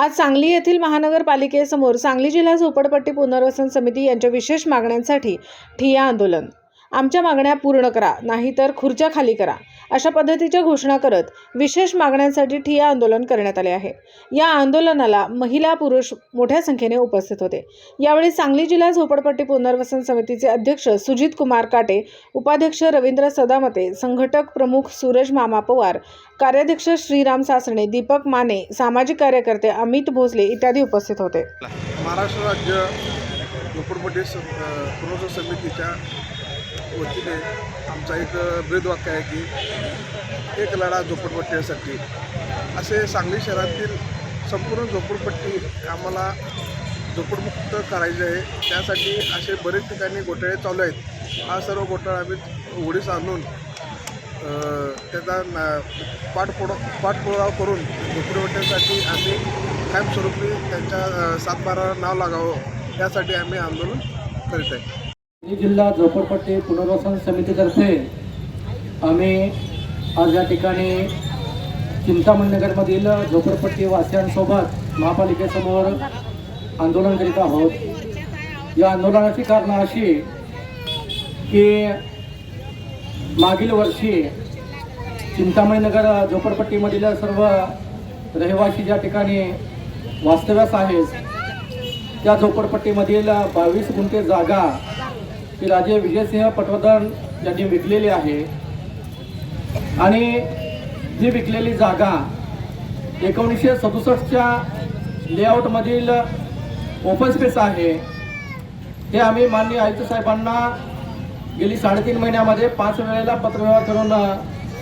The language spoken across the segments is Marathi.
आज सांगली येथील महानगरपालिकेसमोर सांगली जिल्हा झोपडपट्टी पुनर्वसन समिती यांच्या विशेष मागण्यांसाठी ठिय्या आंदोलन. आमच्या मागण्या पूर्ण करा नाहीतर खुर्च्या खाली करा अशा पद्धतीच्या घोषणा करत विशेष मागण्यांसाठी ठिया आंदोलन करण्यात आले आहे. या आंदोलनाला महिला पुरुष मोठ्या संख्येने उपस्थित होते. यावेळी सांगली जिल्हा झोपडपट्टी पुनर्वसन समितीचे अध्यक्ष सुजित कुमार काटे उपाध्यक्ष रवींद्र सदामते संघटक प्रमुख सूरज मामा पवार कार्याध्यक्ष श्रीराम सासणे दीपक माने सामाजिक कार्यकर्ते अमित भोसले इत्यादी उपस्थित होते. महाराष्ट्र राज्य झोपडपट्टी समितीच्या वतीने आमचा एक ब्रीदवाक्य आहे की एक लढा झोपडपट्टीसाठी. असे सांगली शहरातील संपूर्ण झोपडपट्टी आम्हाला झोपडमुक्त करायचे आहे. त्यासाठी असे बरेच ठिकाणी घोटाळे चालू आहेत. हा सर्व घोटाळा आम्ही उघडीस आणून त्याचा ना- पाठपुरा पाठपुरावा करून झोपडपट्ट्यासाठी आम्ही कायमस्वरूपी त्यांच्या सातबारा नाव लागावं. यासाठी आम्ही आंदोलन करीत आहे. जिल्हा झोपडपट्टी पुनर्वसन समितीतर्फे आम्ही आज या ठिकाणी चिंतामणीनगरमधील झोपडपट्टी वासियांसोबत महापालिकेसमोर आंदोलन करीत आहोत. या आंदोलनाची कारणं अशी की मागील वर्षी चिंतामणीनगर झोपडपट्टीमधील सर्व रहिवासी ज्या ठिकाणी वास्तव्यास आहेत त्या झोपडपट्टीमधील बावीस गुंठे जागा की राजे विजयसिंह पटवर्धन यांनी विकलेली आहे. आणि जी विकलेली जागा एकोणीसशे सदुसष्टच्या लेआउटमधील ओपन स्पेस आहे ते आम्ही माननीय आयुक्त साहेबांना गेली साडेतीन महिन्यामध्ये पाच वेळेला पत्रव्यवहार करून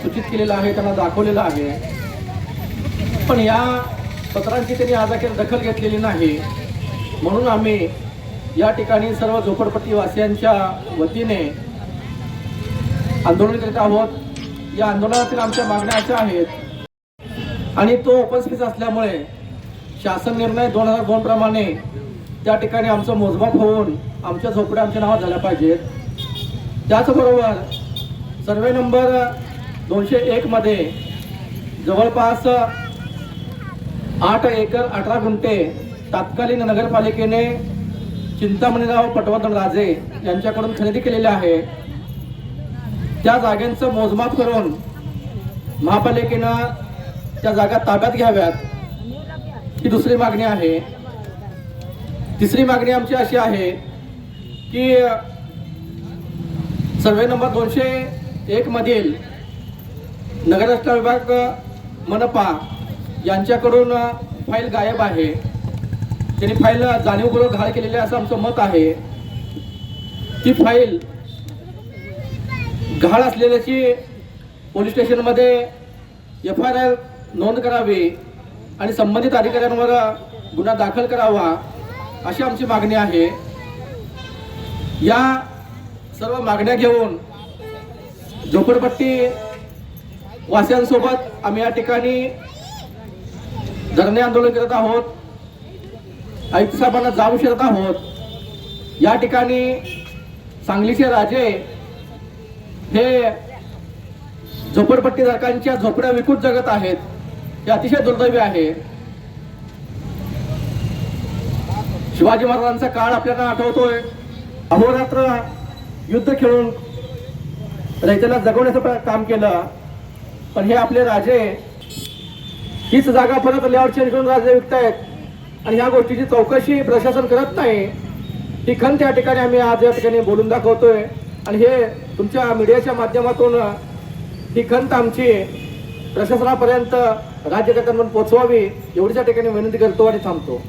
सूचित केलेलं आहे त्यांना दाखवलेलं आहे. पण या पत्रांची त्यांनी आजाखेर दखल घेतलेली नाही. म्हणून आम्ही या ठिकाणी सर्व झोपडपट्टीवासियांच्या वतीने आंदोलन करीत आहोत. या आंदोलनातील आमच्या मागण्या अशा आहेत. आणि तो ओपन स्पेस असल्यामुळे शासन निर्णय दोन हजार दोन प्रमाणे त्या ठिकाणी आमचं मोजमाप होऊन आमच्या झोपड्या आमच्या नावात झाल्या पाहिजेत. त्याचबरोबर सर्वे नंबर दोनशे एकमध्ये जवळपास आठ एकर अठरा गुंठे तात्कालीन नगरपालिकेने चिंतामणीराव पटवर्धन राजे यांच्याकडून खरेदी केलेले आहे. त्या जागांचं मोजमाप करून महापालिकेनं त्या जागा ताब्यात घ्याव्यात. ही दुसरी मागणी आहे. तिसरी मागणी आमची अशी आहे की सर्वे नंबर दोनशे एक मधील नगररचना विभाग मनपा यांच्याकडून फाईल गायब आहे. त्यांनी फाईलला जाणीवपूर्वक घाळ केलेली असं आमचं मत आहे. ती फाईल घाळ असलेल्याची पोलीस स्टेशनमध्ये एफ आर आर नोंद करावी आणि संबंधित अधिकाऱ्यांवर गुन्हा दाखल करावा अशी आमची मागणी आहे. या सर्व मागण्या घेऊन झोपडपट्टी वासियांसोबत आम्ही या ठिकाणी धरणे आंदोलन करत आहोत. आयुक्त साहेबांना जाऊ शकत आहोत. या ठिकाणी सांगलीचे राजे हे झोपडपट्टीधारकांच्या झोपड्या विकून जगत आहेत. हे अतिशय दुर्दैवी आहे. शिवाजी महाराजांचा काळ आपल्याला आठवतोय. अहोरात्र युद्ध खेळून रयतेला जगवण्याचं काम केलं. पण हे आपले राजे हीच जागा परत लेआउट चेंज करून राजे विकतायत. आणि या गोष्टीची चौकशी प्रशासन करत नाही ही खंत या ठिकाणी आम्ही आज या ठिकाणी बोलून दाखवतोय. आणि हे तुमच्या मीडियाच्या माध्यमातून ही खंत आमची प्रशासनापर्यंत राज्यकर्त्यांपर्यंत पोचवावी एवढीच्या ठिकाणी विनंती करतो आणि थांबतो.